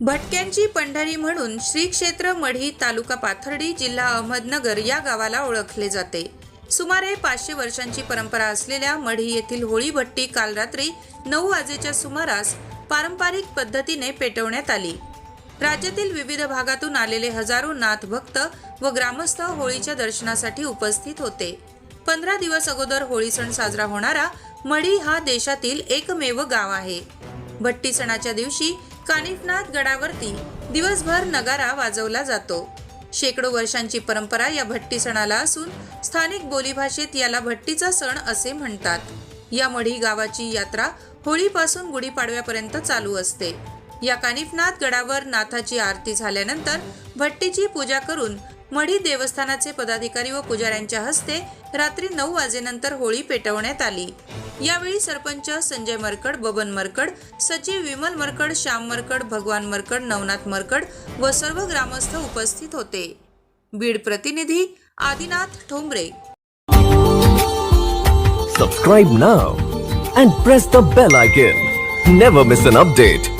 भटक्यांची पंढरी म्हणून श्री क्षेत्र मढी तालुका पाथर्डी जिल्हा अहमदनगर या गावाला ओळखले जाते. सुमारे पाचशे वर्षांची परंपरा असलेल्या मढी येथील होळी भट्टी काल रात्री नऊ वाजेच्या सुमारास पारंपरिक पद्धतीने पेटवण्यात आली. राज्यातील विविध भागातून आलेले हजारो नाथ भक्त व ग्रामस्थ होळीच्या दर्शनासाठी उपस्थित होते. पंधरा दिवस अगोदर होळी सण साजरा होणारा मढी हा देशातील एकमेव गाव आहे. भट्टी सणाच्या दिवशी कानिफनाथ गडावरती दिवसभर नगारा वाजवला जातो. शेकडो वर्षांची परंपरा या भट्टी सणाला असून स्थानिक बोलीभाषेत याला भट्टीचा सण असे म्हणतात. या मढी गावाची यात्रा होळीपासून गुढीपाडव्यापर्यंत चालू असते. या कानिफनाथ गडावर नाथाची आरती झाल्यानंतर भट्टीची पूजा करून मढी देवस्थानाचे पदाधिकारी व पुजाऱ्यांच्या हस्ते रात्री नऊ वाजेनंतर होळी पेटवण्यात आली. यावेळी सरपंच संजय मरकड बबन मरकड सचिव विमल मरकड श्याम मरकड भगवान मरकड नवनाथ मरकड व सर्व ग्रामस्थ उपस्थित होते. बीड प्रतिनिधी Adinath Thombare. Subscribe now and press the bell icon never miss an update